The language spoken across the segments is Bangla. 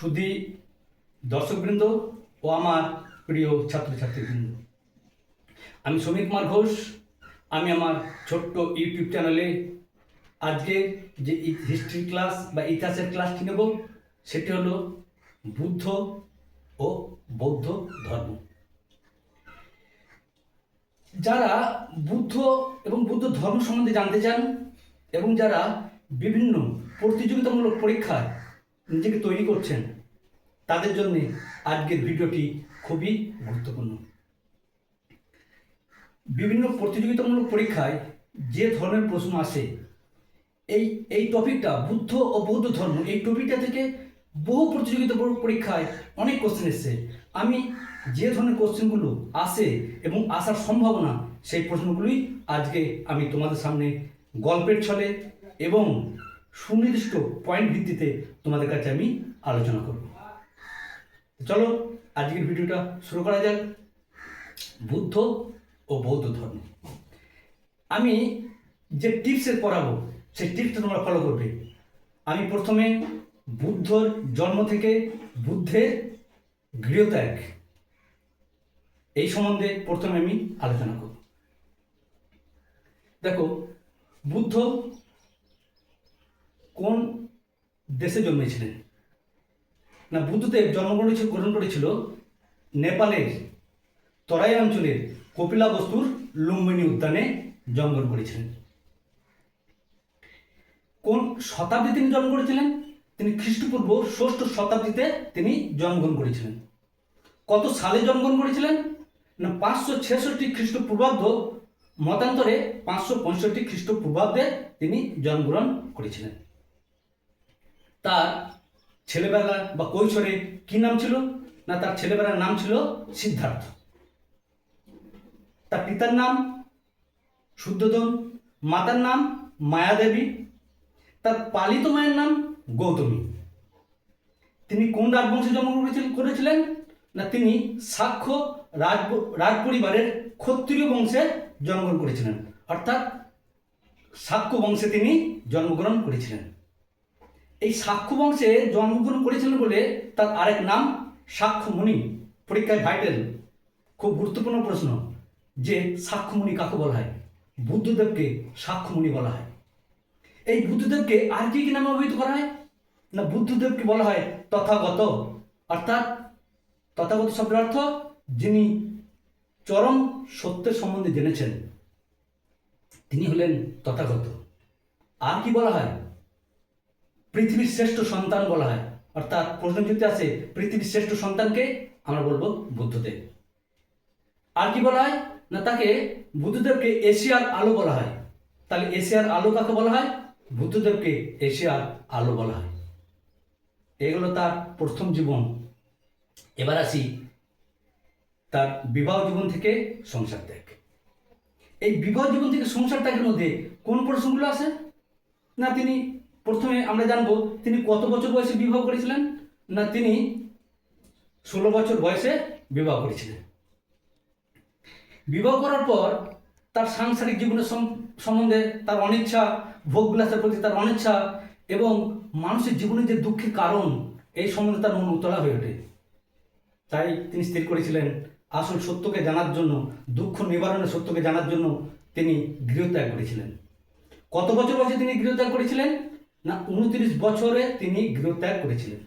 সুধী দর্শকবৃন্দ ও আমার প্রিয় ছাত্রছাত্রীবৃন্দ। আমি সমীর কুমার ঘোষ, আমি আমার ছোট্ট ইউটিউব চ্যানেলে আজকে যে হিস্ট্রি ক্লাস বা ইতিহাসের ক্লাসটি নেব, সেটি হলো বুদ্ধ ও বৌদ্ধ ধর্ম। যারা বুদ্ধ এবং বুদ্ধ ধর্ম সম্বন্ধে জানতে চান এবং যারা বিভিন্ন প্রতিযোগিতামূলক পরীক্ষায় নিজেকে তৈরি করছেন, তাদের জন্য আজকের ভিডিওটি খুবই গুরুত্বপূর্ণ। বিভিন্ন প্রতিযোগিতামূলক পরীক্ষায় যে ধরনের প্রশ্ন আসে, এই এই টপিকটা বুদ্ধ ও বৌদ্ধ ধর্ম, এই টপিকটা থেকে বহু প্রতিযোগিতামূলক পরীক্ষায় অনেক কোশ্চেন এসছে। আমি যে ধরনের কোশ্চেনগুলো আসে এবং আসার সম্ভাবনা, সেই প্রশ্নগুলোই আজকে আমি তোমাদের সামনে গল্পের ছলে এবং সুনির্দিষ্ট পয়েন্ট ভিত্তিতে তোমাদের কাছে আমি আলোচনা করব। চলো, আজকের ভিডিওটা শুরু করা যাক। বুদ্ধ ও বৌদ্ধ ধর্ম। আমি যে টিপসের পড়াবো, সেই টিপসটা তোমরা ফলো করবে। আমি প্রথমে বুদ্ধর জন্ম থেকে বুদ্ধের গৃহত্যাগ এই সম্বন্ধে প্রথমে আমি আলোচনা করব। দেখো, বুদ্ধ কোন দেশে জন্মেছিলেন? না, বুদ্ধদেব জন্মগ্রহণ গ্রহণ করেছিল নেপালের তরাই অঞ্চলের কপিলা বস্তুর লুম্বিনী উদ্যানে জন্মগ্রহণ করেছিলেন। কোন শতাব্দী তিনি জন্ম করেছিলেন? তিনি খ্রিস্টপূর্ব ষষ্ঠ শতাব্দীতে তিনি জন্মগ্রহণ করেছিলেন। কত সালে জন্মগ্রহণ করেছিলেন? না, পাঁচশো ছেষট্টি খ্রিস্টপূর্বাব্দ মতান্তরে পাঁচশো পঁয়ষট্টি খ্রিস্টপূর্বাব্দে তিনি জন্মগ্রহণ করেছিলেন। তার ছেলেবেলা বা কৈশোরে কি নাম ছিল? না তার ছেলেবেলার নাম ছিল সিদ্ধার্থ। তার পিতার নাম শুদ্ধোধন মাতার নাম মায়াদেবী, তার পালিত মায়ের নাম গৌতমী। তিনি কোন রাজবংশে জন্মগ্রহণ করেছিল- করেছিলেন? না তিনি সাক্ষ্য রাজ রাজ পরিবারের ক্ষত্রিয় বংশে জন্মগ্রহণ করেছিলেন। অর্থাৎ সাক্ষ্য বংশে তিনি জন্মগ্রহণ করেছিলেন। এই সাক্ষ্য বংশে জন্মগ্রহণ করেছিলেন বলে তার আরেক নাম সাক্ষ্যমণি। পরীক্ষায় ভাইটাল খুব গুরুত্বপূর্ণ প্রশ্ন, যে সাক্ষ্যমণি কাকে বলা হয়? বুদ্ধদেবকে সাক্ষ্যমণি বলা হয়। এই বুদ্ধদেবকে আর কি কি নামে অভিহিত করা হয়? না, বুদ্ধদেবকে বলা হয় তথাগত। অর্থাৎ তথাগত শব্দের অর্থ যিনি চরম সত্যের সম্বন্ধে জেনেছেন, তিনি হলেন তথাগত। আর কি বলা হয়? পৃথিবীর শ্রেষ্ঠ সন্তান বলা হয়। অর্থাৎ প্রশ্ন যদি আছে, পৃথিবীর শ্রেষ্ঠ সন্তানকে আমরা বলব বুদ্ধদেব। আর কি বলা হয়? না, তাকে বুদ্ধদেবকে এশিয়ার আলো বলা হয়। তাহলে এশিয়ার আলো কাকে বলা হয়? বুদ্ধদেবকে এশিয়ার আলো বলা হয়। এগুলো তার প্রথম জীবন। এবার আসি তার বিবাহ জীবন থেকে সংসার ত্যাগ। এই বিবাহ জীবন থেকে সংসার ত্যাগের মধ্যে কোন প্রশ্নগুলো আছে? না, তিনি প্রথমে আমরা জানব তিনি কত বছর বয়সে বিবাহ করেছিলেন না তিনি ষোলো বছর বয়সে বিবাহ করেছিলেন? বিবাহ করার পর তার সাংসারিক জীবনের সম্বন্ধে তার অনিচ্ছা ভোগবিলাসের প্রতি তার অনিচ্ছা এবং মানুষের জীবনে যে দুঃখের কারণ, এই সম্বন্ধে তার মন উতলা হয়ে ওঠে। তাই তিনি স্থির করেছিলেন আসল সত্যকে জানার জন্য, দুঃখ নিবারণের সত্যকে জানার জন্য তিনি গৃহত্যাগ করেছিলেন। কত বছর বয়সে তিনি গৃহত্যাগ করেছিলেন? না, উনত্রিশ বছরে তিনি গৃহত্যাগ করেছিলেন।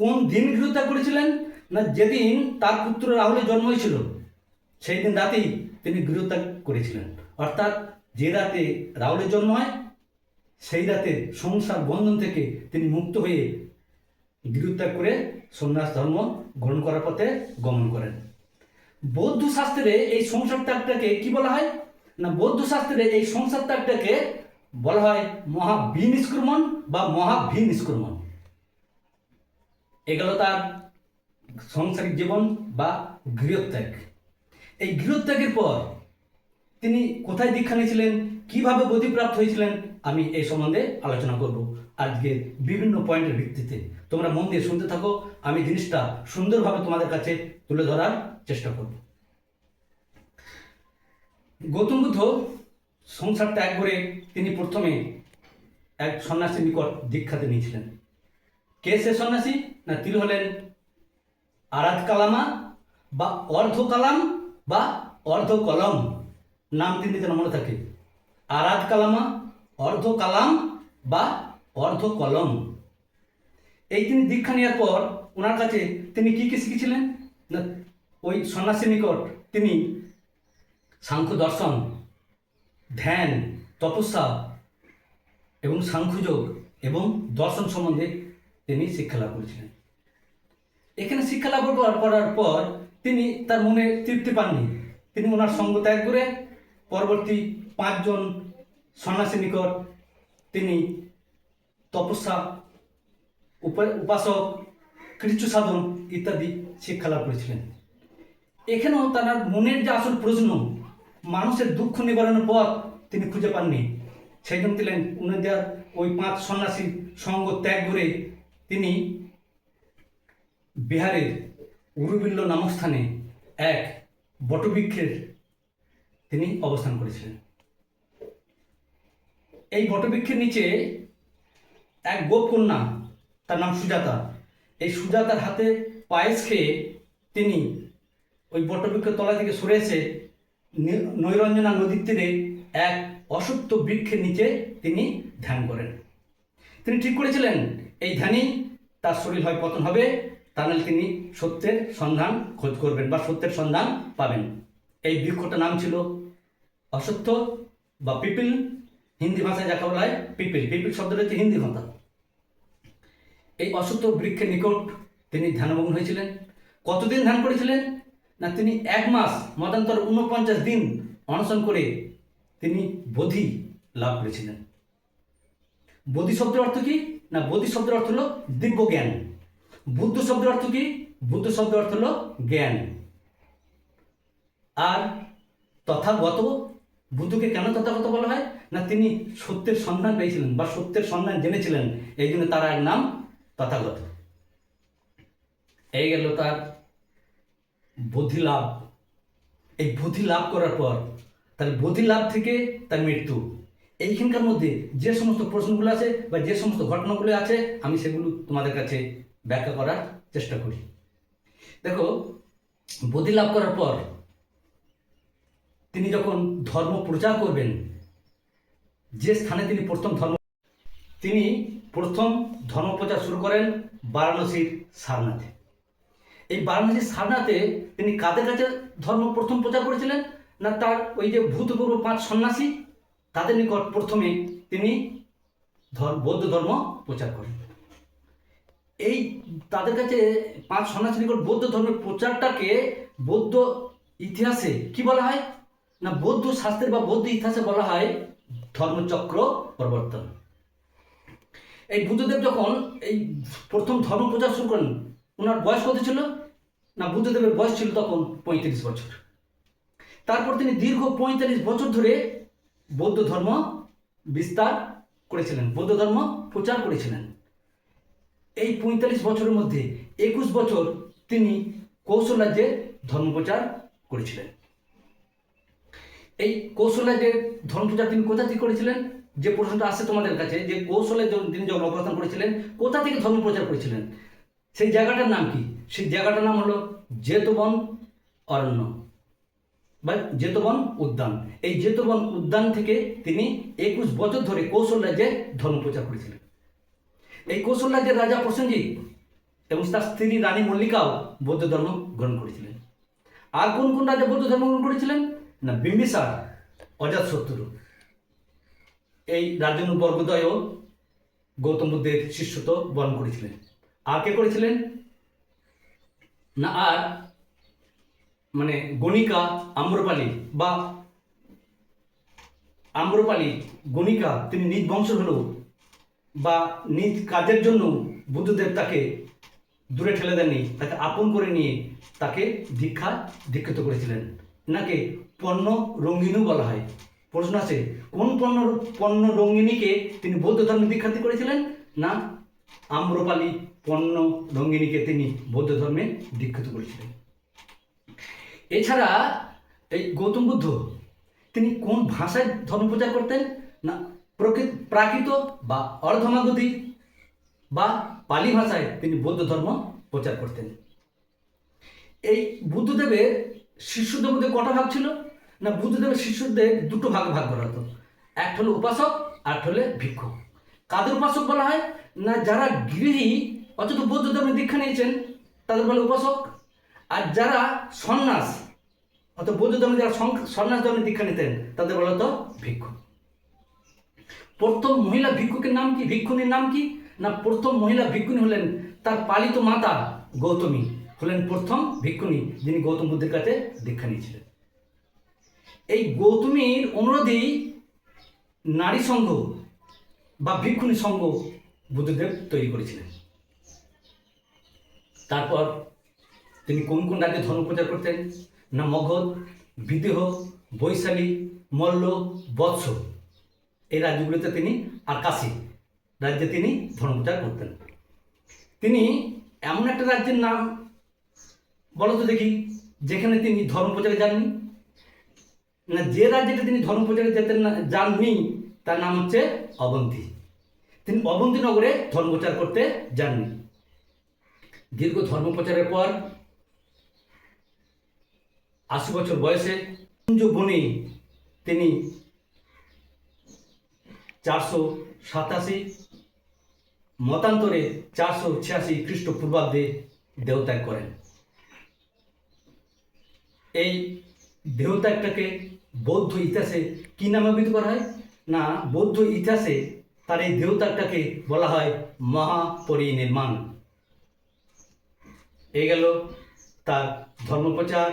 কোন দিন গৃহত্যাগ করেছিলেন? না, যেদিন তার পুত্র রাহুলের জন্ম হয়েছিল সেই দিন রাতেই তিনি গৃহত্যাগ করেছিলেন। অর্থাৎ যে রাতে রাহুলের জন্ম হয়, সেই রাতে সংসার বন্ধন থেকে তিনি মুক্ত হয়ে গৃহত্যাগ করে সন্ন্যাস ধর্ম গ্রহণ করার পথে গমন করেন। বৌদ্ধ শাস্ত্রে এই সংসার ত্যাগটাকে কি বলা হয়? না, বৌদ্ধ শাস্ত্রে এই সংসার ত্যাগটাকে বলা হয় মহাবিনিষ্ক্রমণ বা মহাভিনিষ্ক্রমণ এগুলো তার সাংসারিক জীবন বা গৃহত্যাগ। এই গৃহত্যাগের পর তিনি কোথায় দীক্ষা নিয়েছিলেন, কীভাবে গতিপ্রাপ্ত হয়েছিলেন, আমি এই সম্বন্ধে আলোচনা করব আজকে বিভিন্ন পয়েন্টের ভিত্তিতে। তোমরা মন দিয়ে শুনতে থাকো, আমি জিনিসটা সুন্দরভাবে তোমাদের কাছে তুলে ধরার চেষ্টা করব। গৌতম বুদ্ধ সংসার ত্যাগ করে তিনি প্রথমে এক সন্ন্যাসীর নিকট দীক্ষাতে নিয়েছিলেন। কে সে সন্ন্যাসী? না, তিনি হলেন আরাত কালামা বা অর্ধ কালাম বা অর্ধ কলম নাম তিনি যেন মনে থাকে। আরাত কালামা অর্ধ কালাম বা অর্ধ কলম এই তিনি দীক্ষা নেওয়ার পর ওনার কাছে তিনি কি কি শিখেছিলেন? না, ওই সন্ন্যাসী নিকট তিনি সাংখ্য দর্শন ধ্যান, তপস্যা এবং সাংখ্যযোগ এবং দর্শন সম্বন্ধে তিনি শিক্ষা লাভ করেছিলেন। এখানে শিক্ষা লাভ করার পর তিনি তার মনে তৃপ্তি পাননি। তিনি ওনার সঙ্গ ত্যাগ করে পরবর্তী পাঁচজন সন্ন্যাসী নিকট তিনি তপস্যা, উপ- উপাসক কৃচ্ছ সাধন ইত্যাদি শিক্ষা লাভ করেছিলেন। এখানেও তার মনের যে আসল প্রশ্ন মানুষের দুঃখ নিবারণের পথ তিনি খুঁজে পাননি। সেই জন্য দিলেন উনাদের ওই পাঁচ সন্ন্যাসীর সঙ্গ ত্যাগ করে তিনি বিহারের উরুবিল্ল নামক স্থানে এক বটবৃক্ষের তিনি অবস্থান করেছিলেন। এই বটবৃক্ষের নিচে এক গোপ কন্যা, তার নাম সুজাতা। এই সুজাতার হাতে পায়েস খেয়ে তিনি ওই বটবৃক্ষের তলা থেকে সরে এসে নৈরঞ্জনা নদীর তীরে এক অসত্য বৃক্ষের নিচে তিনি ধ্যান করেন। তিনি ঠিক করেছিলেন, এই ধ্যানই তার শরীর হয়, পতন হবে, তা নাহলে তিনি সত্যের সন্ধান খোঁজ করবেন বা সত্যের সন্ধান পাবেন। এই বৃক্ষটার নাম ছিল অসত্য বা পিপিল। হিন্দি ভাষায় যাকে বলা হয় পিপিল। পিপিল শব্দটা হচ্ছে হিন্দি ভাষা। এই অসত্য বৃক্ষের নিকট তিনি ধ্যানমগ্ন হয়েছিলেন। কতদিন ধ্যান করেছিলেন? না তিনি এক মাস, মতান্তর উনপঞ্চাশ দিন অনশন করে তিনি বোধি লাভ করেছিলেন। বোধি শব্দের অর্থ কি? না, বোধি শব্দের অর্থ হলো দিব্য জ্ঞান। বুদ্ধ শব্দের অর্থ কি? বুদ্ধ শব্দের অর্থ হলো জ্ঞান। আর তথাগত বুদ্ধকে কেন তথাগত বলা হয়? না, তিনি সত্যের সন্ধান পেয়েছিলেন বা সত্যের সন্ধান জেনেছিলেন। এই জন্য তার এক নাম তথাগত। এই গেল তার বুদ্ধি লাভ। এই বুদ্ধি লাভ করার পর তার বুদ্ধি লাভ থেকে তার মৃত্যু। এইখানকার মধ্যে যে সমস্ত প্রশ্নগুলো আছে বা যে সমস্ত ঘটনাগুলো আছে, আমি সেগুলো তোমাদের কাছে ব্যাখ্যা করার চেষ্টা করি। দেখো, বুদ্ধি লাভ করার পর তিনি যখন ধর্ম প্রচার করবেন, যে স্থানে তিনি প্রথম ধর্ম তিনি প্রথম ধর্ম প্রচার শুরু করেন বারাণসীর সারনাথে। এই বারাণসীর সারনাথে তিনি কাদের কাছে ধর্ম প্রথম প্রচার করেছিলেন? না তার ওই যে ভূতপূর্ব পাঁচ সন্ন্যাসী? তাদের নিকট প্রথমে তিনি বৌদ্ধ ধর্ম প্রচার করেন। এই তাদের কাছে পাঁচ সন্ন্যাসী নিকট বৌদ্ধ ধর্মের প্রচারটাকে বৌদ্ধ ইতিহাসে কি বলা হয়? না বৌদ্ধ শাস্ত্রে বা বৌদ্ধ ইতিহাসে বলা হয় ধর্মচক্র প্রবর্তন। এই বুদ্ধদেব যখন এই প্রথম ধর্ম প্রচার শুরু করেন ওনার বয়স কত ছিল? না, বুদ্ধদেবের বয়স ছিল তখন পঁয়ত্রিশ বছর। তারপর তিনি দীর্ঘ পঁয়তাল্লিশ বছর ধরে বৌদ্ধ ধর্ম বিস্তার করেছিলেন, বৌদ্ধ ধর্ম প্রচার করেছিলেন। এই পঁয়তাল্লিশ বছরের মধ্যে একুশ বছর তিনি কৌশল রাজ্যে ধর্ম প্রচার করেছিলেন। এই কৌশল রাজ্যের ধর্ম প্রচার তিনি কোথা থেকে করেছিলেন? যে প্রশ্নটা আসছে তোমাদের কাছে, যে কৌশলে যখন তিনি যখন করেছিলেন, কোথা থেকে ধর্ম প্রচার করেছিলেন? সেই জায়গাটার নাম কি? সেই জায়গাটার নাম হলো জেতবন অরণ্য বা জেতবন উদ্যান। এই জেতবন উদ্যান থেকে তিনি একুশ বছর ধরে কৌশল রাজ্যে ধর্ম প্রচার করেছিলেন। এই কৌশল রাজ্যের রাজা প্রসেনজিৎ এবং তার স্ত্রী রানী মল্লিকাও বৌদ্ধ ধর্ম গ্রহণ করেছিলেন। আর কোন কোন রাজা বৌদ্ধ ধর্ম গ্রহণ করেছিলেন? না, বিম্বিসার, অজাত শত্রু। এই রাজনু বর্গদয়ও গৌতম বুদ্ধের শিষ্যত্ব বরণ করেছিলেন। আর কে করেছিলেন? না, আর মানে গণিকা আম্রপালি বা আম্রপালি, গণিকা, তিনি নিজ বংশ হলেও বা নিজ কাজের জন্য বুদ্ধদেব তাকে দূরে ঠেলে দেননি, তাকে আপন করে নিয়ে তাকে দীক্ষা দীক্ষিত করেছিলেন। নাকে পণ্য রঙ্গিনও বলা হয়। প্রশ্ন আছে, কোন পণ্য পণ্য রঙ্গিনীকে তিনি বৌদ্ধ ধর্মে দীক্ষাতি করেছিলেন? না, আম্রপালি। পণ্য রঙ্গিনীকে তিনি বৌদ্ধ ধর্মে দীক্ষিত করেছিলেন। এছাড়া এই গৌতম বুদ্ধ, তিনি কোন ভাষায় ধর্ম প্রচার করতেন? না, প্রকৃত, প্রাকৃত বা অর্ধমাগধী বা পালি ভাষায় তিনি বৌদ্ধ ধর্ম প্রচার করতেন। এই বুদ্ধদেবের শিষ্যদের মধ্যে কটা ভাগ ছিল? না, বুদ্ধদেবের শিষ্যদের দুটো ভাগে ভাগ করা হতো। একটা হলো উপাসক আর হলে ভিক্ষুক কাদের উপাসক বলা হয়? না, যারা গৃহী অথচ বৌদ্ধ ধর্মে দীক্ষা নিয়েছেন, তাদের বলে উপাসক। আর যারা সন্ন্যাস, অর্থাৎ বৌদ্ধ ধর্মে যারা সন্ন্যাস ধর্মে দীক্ষা নিতেন, তাদের বলা হতো ভিক্ষু। প্রথম মহিলা ভিক্ষুকের নাম কি? ভিক্ষুণীর নাম কি? না, প্রথম মহিলা ভিক্ষুণী হলেন তার পালিত মাতা গৌতমী, হলেন প্রথম ভিক্ষুণী যিনি গৌতম বুদ্ধের কাছে দীক্ষা নিয়েছিলেন। এই গৌতমীর অনুরোধেই নারী সংঘ বা ভিক্ষুণী সংঘ বুদ্ধদেব তৈরি করেছিলেন। তারপর তিনি কোন কোন রাজ্যে ধর্ম প্রচার করতেন। না মগধ, বিদেহ, বৈশালী, মল্ল, বৎস এই রাজ্যগুলিতে তিনি আর কাশী রাজ্যে তিনি ধর্মপ্রচার করতেন। তিনি এমন একটা রাজ্যের নাম বলো তো দেখি, যেখানে তিনি ধর্মপ্রচারে যাননি। না যে রাজ্যেতে তিনি ধর্মপ্রচারে যেতেন না যাননি, তার নাম হচ্ছে অবন্তী। তিনি অবন্তী নগরে ধর্মপ্রচার করতে যাননি। দীর্ঘ ধর্মপ্রচারের পর আশি বছর বয়সে বনে তিনি চারশো সাতাশি মতান্তরে চারশো ছিয়াশি খ্রিস্টপূর্বাব্দে দেহত্যাগ করেন। এই দেহত্যাগটাকে বৌদ্ধ ইতিহাসে কি নামে অভিহিত করা হয়? না, বৌদ্ধ ইতিহাসে তার এই দেহত্যাগটাকে বলা হয় মহাপরিনির্মাণ। এই গেল তার ধর্মপ্রচার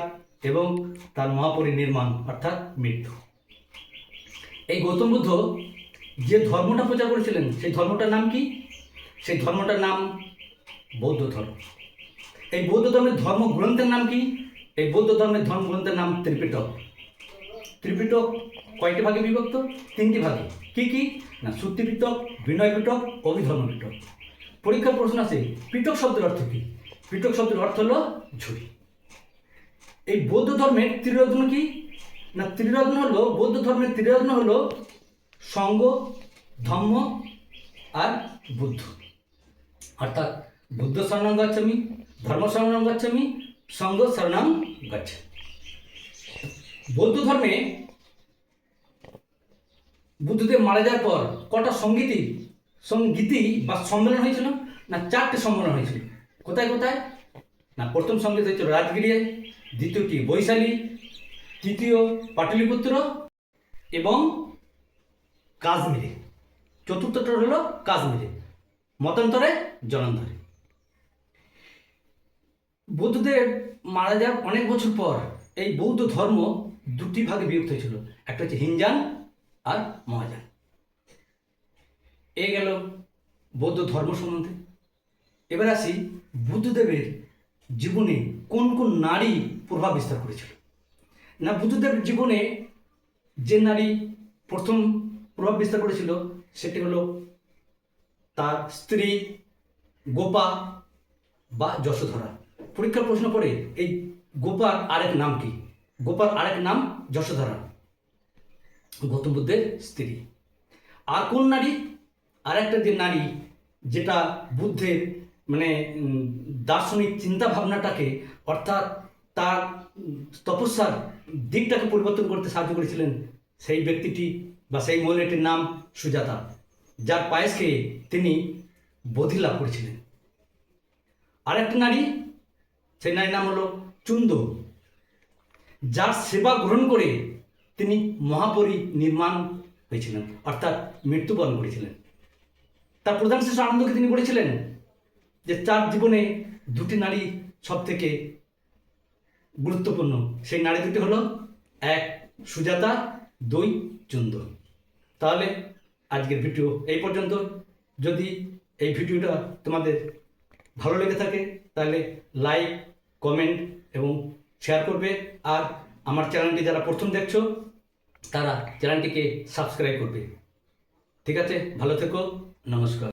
এবং তার মহাপরিনির্মাণ, অর্থাৎ মৃত্যু। এই গৌতম বুদ্ধ যে ধর্মটা প্রচার করেছিলেন, সেই ধর্মটার নাম কি? সেই ধর্মটার নাম বৌদ্ধ ধর্ম। এই বৌদ্ধ ধর্মের ধর্ম গ্রন্থের নাম কি? এই বৌদ্ধ ধর্মের ধর্মগ্রন্থের নাম ত্রিপিটক। ত্রিপিটক কয়টি ভাগে বিভক্ত? তিনটি ভাগে। কি কি? না সূত্রি পিটক বিনয় পিটক অভিধর্ম পিটক পরীক্ষার প্রশ্ন আছে, পিটক শব্দের অর্থ কি? পিটক শব্দের অর্থ হলো ঝুড়ি। এই বৌদ্ধ ধর্মের ত্রিরত্ন কি? না, ত্রিরত্ন হলো, বৌদ্ধ ধর্মের ত্রিরত্ন হলো সঙ্গ ধর্ম আর বুদ্ধ। অর্থাৎ বুদ্ধ শরণাম গচ্ছামি, ধর্ম শরণাম গচ্ছামি, সঙ্গ শরণাম গচ্ছামি বৌদ্ধ ধর্মে বুদ্ধদেব মারা যাওয়ার পর কটা সঙ্গীতি সঙ্গীতি বা সম্মেলন হয়েছিল? না, চারটে সম্মেলন হয়েছিল। কোথায় কোথায়? না, প্রথম সংগীত হয়েছিল রাজগিরিয়ে, দ্বিতীয়টি বৈশালী, তৃতীয় পাটলিপুত্র এবং কাশ্মীরে। চতুর্থটা হলো কাশ্মীরে, মতান্তরে জলান্তরে বুদ্ধদেব মারা যাওয়ার অনেক বছর পর এই বৌদ্ধ ধর্ম দুটি ভাগে বিভক্ত হয়েছিল, একটা হচ্ছে হিনজান আর মহাযান। এ গেল বৌদ্ধ ধর্ম সম্বন্ধে। এবার আসি বুদ্ধদেবের জীবনে কোন কোন নারী প্রভাব বিস্তার করেছিল? না, বুদ্ধদেবের জীবনে যে নারী প্রথম প্রভাব বিস্তার করেছিল, সেটি হলো তার স্ত্রী গোপা বা যশোধরা। পরীক্ষার প্রশ্ন পড়ে, এই গোপার আরেক নাম কি? গোপার আরেক নাম যশোধরা। গৌতম বুদ্ধের স্ত্রী। আর কোন নারী? আর একটা যে নারী, যেটা বুদ্ধের মানে দার্শনিক চিন্তা ভাবনাটাকে অর্থাৎ তার তপস্যার দিকটাকে পরিবর্তন করতে সাহায্য করেছিলেন সেই ব্যক্তিটি বা সেই মহিলাটির নাম সুজাতা, যার পায়েস খেয়ে তিনি বোধি লাভ করেছিলেন। আর একটা নারী, সেই নারীর নাম হলো চুন্দ, যার সেবা গ্রহণ করে তিনি মহাপরি নির্মাণ হয়েছিলেন, অর্থাৎ মৃত্যুবরণ করেছিলেন। তার প্রধান শিশু আনন্দকে তিনি বলেছিলেন যে তার জীবনে দুটি নারী সব থেকে গুরুত্বপূর্ণ, সেই নারী দুটি হলো এক সুজাতা, দুই চুন্দ তাহলে আজকের ভিডিও এই পর্যন্ত। যদি এই ভিডিওটা তোমাদের ভালো লেগে থাকে, তাহলে লাইক, কমেন্ট এবং শেয়ার করবে। আর আমার চ্যানেলটি যারা প্রথম দেখছ, তারা চ্যানেলটিকে সাবস্ক্রাইব করবে। ঠিক আছে, ভালো থেকো, নমস্কার।